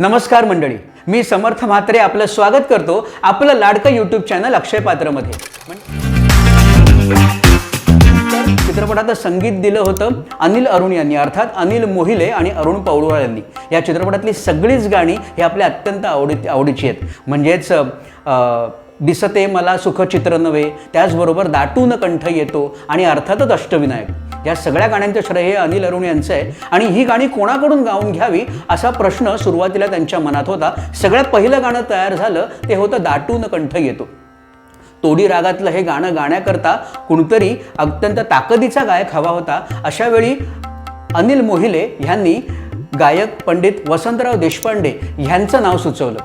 नमस्कार मंडळी. मी समर्थ म्हात्रे आपलं स्वागत करतो आपलं लाडकं यूट्यूब चॅनल अक्षय पात्रमध्ये. चित्रपटात संगीत दिलं होतं अनिल अरुण यांनी अर्थात अनिल मोहिले आणि अरुण पौडवाळ यांनी. या चित्रपटातली सगळीच गाणी ही आपल्या अत्यंत आवडी आवडीची आहेत. म्हणजेच दिसते मला सुखचित्र नव्हे. त्याचबरोबर दाटून कंठ येतो आणि अर्थातच अष्टविनायक. या सगळ्या गाण्यांचं श्रेय हे अनिल अरुण यांचं आहे. आणि ही गाणी कोणाकडून गाऊन घ्यावी असा प्रश्न सुरुवातीला त्यांच्या मनात होता. सगळ्यात पहिलं गाणं तयार झालं ते होतं दाटून कंठ येतो. तोडी रागातलं हे गाणं गाण्याकरता कुणतरी अत्यंत ताकदीचा गायक हवा होता. अशा वेळी अनिल मोहिले ह्यांनी गायक पंडित वसंतराव देशपांडे ह्यांचं नाव सुचवलं.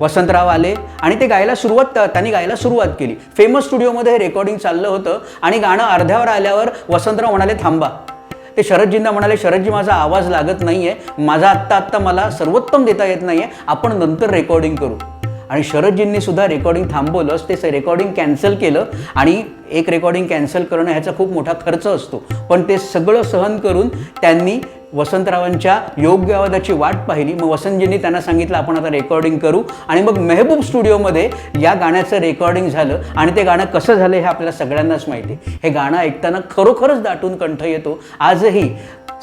वसंतराव आले आणि ते गायला सुरुवात त्यांनी गायला सुरुवात केली. फेमस स्टुडिओमध्ये हे रेकॉर्डिंग चाललं होतं आणि गाणं अर्ध्यावर आल्यावर वसंतराव म्हणाले थांबा. ते शरदजींना म्हणाले शरदजी माझा आवाज लागत नाही आहे माझा आत्ता आत्ता मला सर्वोत्तम देता येत नाही आहे आपण नंतर रेकॉर्डिंग करू. आणि शरदजींनी सुद्धा रेकॉर्डिंग थांबवलंच. ते रेकॉर्डिंग कॅन्सल केलं आणि एक रेकॉर्डिंग कॅन्सल करणं ह्याचा खूप मोठा खर्च असतो. पण ते सगळं सहन करून त्यांनी वसंतरावांच्या योग्य आवाजाची वाट पाहिली. मग वसंतजींनी त्यांना सांगितलं आपण आता रेकॉर्डिंग करू. आणि मग मेहबूब स्टुडिओमध्ये या गाण्याचं रेकॉर्डिंग झालं. आणि ते गाणं कसं झालं हे आपल्याला सगळ्यांनाच माहिती. हे गाणं ऐकताना खरोखरच दाटून कंठ येतो. आजही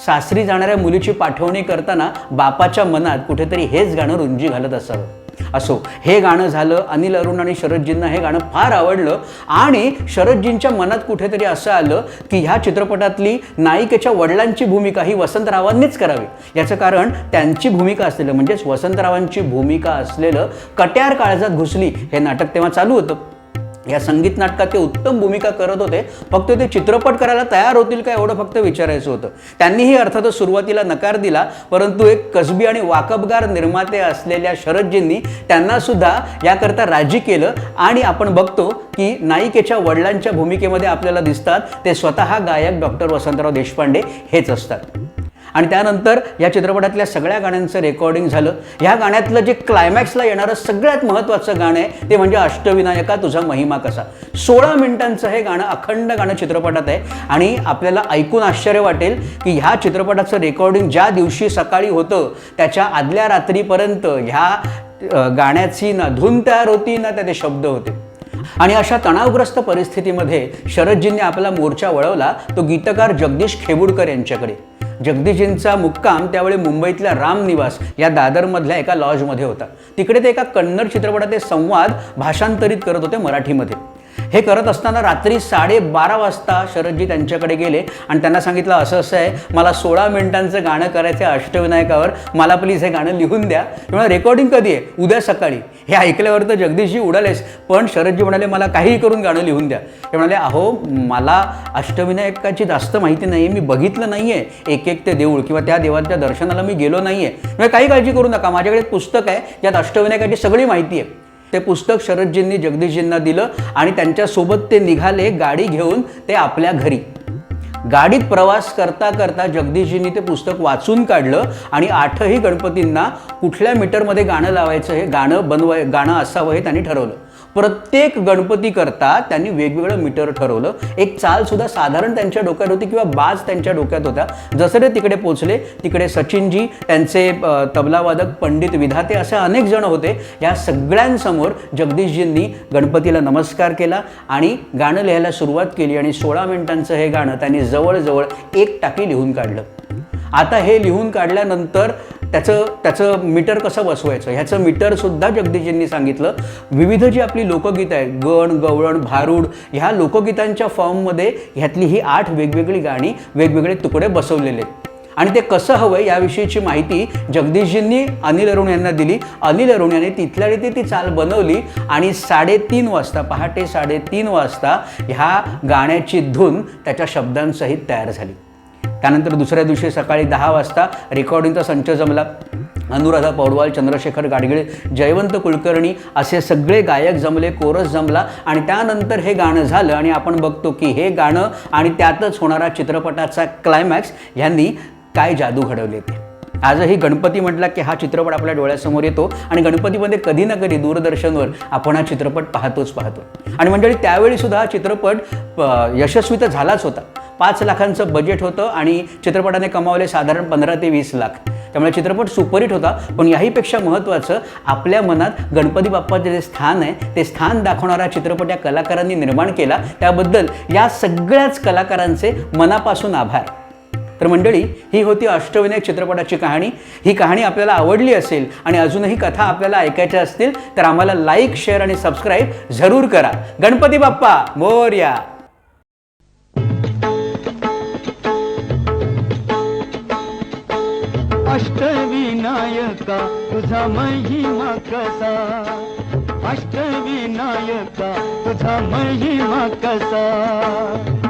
सासरी जाणाऱ्या मुलीची पाठवणी करताना बापाच्या मनात कुठेतरी हेच गाणं रुंजी घालत असावं. असो. हे गाणं झालं अनिल अरुण आणि शरदजींना हे गाणं फार आवडलं आणि शरदजींच्या मनात कुठेतरी असं आलं की ह्या चित्रपटातली नायिकेच्या वडिलांची भूमिका ही वसंतरावांनीच करावी. याचं कारण त्यांची भूमिका असलेलं म्हणजेच वसंतरावांची भूमिका असलेलं कट्यार काळजात घुसली हे नाटक तेव्हा चालू होतं. या संगीत नाटकात ते उत्तम भूमिका करत होते. फक्त ते चित्रपट करायला तयार होतील का एवढं फक्त विचारायचं होतं. त्यांनीही अर्थातच सुरुवातीला नकार दिला परंतु एक कसबी आणि वाकबगार निर्माते असलेल्या शरदजींनी त्यांना सुद्धा याकरता राजी केलं. आणि आपण बघतो की नायिकेच्या वडिलांच्या भूमिकेमध्ये आपल्याला दिसतात ते स्वतः गायक डॉक्टर वसंतराव देशपांडे हेच असतात. आणि त्यानंतर या चित्रपटातल्या सगळ्या गाण्यांचं रेकॉर्डिंग झालं. ह्या गाण्यातलं जे क्लायमॅक्सला येणारं सगळ्यात महत्त्वाचं गाणं आहे ते म्हणजे अष्टविनायका तुझा महिमा कसा? सोळा मिनिटांचं हे गाणं अखंड गाणं चित्रपटात आहे. आणि आपल्याला ऐकून आश्चर्य वाटेल की ह्या चित्रपटाचं रेकॉर्डिंग ज्या दिवशी सकाळी होतं त्याच्या आदल्या रात्रीपर्यंत ह्या गाण्याची ना धून तयार होती ना त्याचे शब्द होते. आणि अशा तणावग्रस्त परिस्थितीमध्ये शरदजींनी आपला मोर्चा वळवला तो गीतकार जगदीश खेबुडकर यांच्याकडे. जगदीशजींचा मुक्काम त्यावेळी मुंबईतल्या राम निवास या दादरमधल्या एका लॉजमध्ये होता. तिकडे ते एका कन्नड चित्रपटाचे संवाद भाषांतरित करत होते मराठीमध्ये. हे करत असताना रात्री साडेबारा वाजता शरदजी त्यांच्याकडे गेले आणि त्यांना सांगितलं असं असं आहे मला सोळा मिनिटांचं गाणं करायचं आहे अष्टविनायकावर मला प्लीज हे गाणं लिहून द्या. तेव्हा रेकॉर्डिंग कधी आहे? उद्या सकाळी. हे ऐकल्यावर तर जगदीशजी उडालेस पण शरदजी म्हणाले मला काहीही करून गाणं लिहून द्या. ते म्हणाले अहो मला अष्टविनायकाची जास्त माहिती नाही आहे मी बघितलं नाही आहे एक एक ते देऊळ किंवा त्या देवाच्या दर्शनाला मी गेलो नाही आहे काही काळजी करू नका माझ्याकडे एक पुस्तक आहे ज्यात अष्टविनायकाची सगळी माहिती आहे. ते पुस्तक शरदजींनी जगदीशजींना दिलं आणि त्यांच्यासोबत ते निघाले गाडी घेऊन ते आपल्या घरी. गाडीत प्रवास करता करता जगदीशजींनी ते पुस्तक वाचून काढलं आणि आठही गणपतींना कुठल्या मीटरमध्ये गाणं लावायचं हे गाणं बनवाय गाणं असावं हे त्यांनी ठरवलं. प्रत्येक गणपती करता त्यांनी वेगवेगळं मीटर ठरवलं. एक चाल सुद्धा साधारण त्यांच्या डोक्यात होती किंवा बाज त्यांच्या डोक्यात होता. जसं ते तिकडे पोचले तिकडे सचिनजी त्यांचे तबलावादक पंडित विधाते असे अनेक जण होते. या सगळ्यांसमोर जगदीशजींनी गणपतीला नमस्कार केला आणि गाणं लिहायला सुरुवात केली आणि सोळा मिनिटांचं हे गाणं त्यांनी जवळजवळ एक टाकी लिहून काढलं. आता हे लिहून काढल्यानंतर त्याचं त्याचं मीटर कसं बसवायचं? ह्याचं मीटरसुद्धा जगदीशजींनी सांगितलं. विविध जी आपली लोकगीतं आहेत गण गवळण भारूड ह्या लोकगीतांच्या फॉर्ममध्ये ह्यातली ही आठ वेगवेगळी गाणी वेगवेगळे तुकडे बसवलेले आहेत. आणि ते कसं हवं याविषयीची माहिती जगदीशजींनी अनिल अरुण यांना दिली. अनिल अरुण यांनी तिथल्या रीती ती चाल बनवली आणि साडेतीन वाजता पहाटे साडेतीन वाजता ह्या गाण्याची धून त्याच्या शब्दांसहित तयार झाली. त्यानंतर दुसऱ्या दिवशी सकाळी दहा वाजता रेकॉर्डिंगचा संच जमला. अनुराधा पौडवाल चंद्रशेखर गाडगिळे जयवंत कुलकर्णी असे सगळे गायक जमले कोरस जमला आणि त्यानंतर हे गाणं झालं आणि आपण बघतो की हे गाणं आणि त्यातच होणारा चित्रपटाचा क्लायमॅक्स ह्यांनी काय जादू घडवले ते. आजही गणपती म्हटला की हा चित्रपट आपल्या डोळ्यासमोर येतो आणि गणपतीमध्ये कधी ना कधी दूरदर्शनवर आपण हा चित्रपट पाहतोच पाहतो. आणि मंडळी त्यावेळी सुद्धा हा चित्रपट यशस्वी तर झालाच होता. पाच लाखांचं बजेट होतं आणि चित्रपटाने कमावले साधारण पंधरा ते वीस लाख. त्यामुळे चित्रपट सुपरहिट होता पण याहीपेक्षा महत्त्वाचं आपल्या मनात गणपती बाप्पाचे जे स्थान आहे ते स्थान दाखवणारा चित्रपट या कलाकारांनी निर्माण केला. त्याबद्दल या सगळ्याच कलाकारांचे मनापासून आभार. तर मंडळी ही होती अष्टविनायक चित्रपटाची कहाणी. ही कहाणी आपल्याला आवडली असेल आणि अजूनही कथा आपल्याला ऐकायच्या असतील तर आम्हाला लाईक शेअर आणि सबस्क्राईब जरूर करा. गणपती बाप्पा मोर्या! अष्टविनायका तुझा महिमा कसा? अष्टविनायका तुझा महिमा कसा?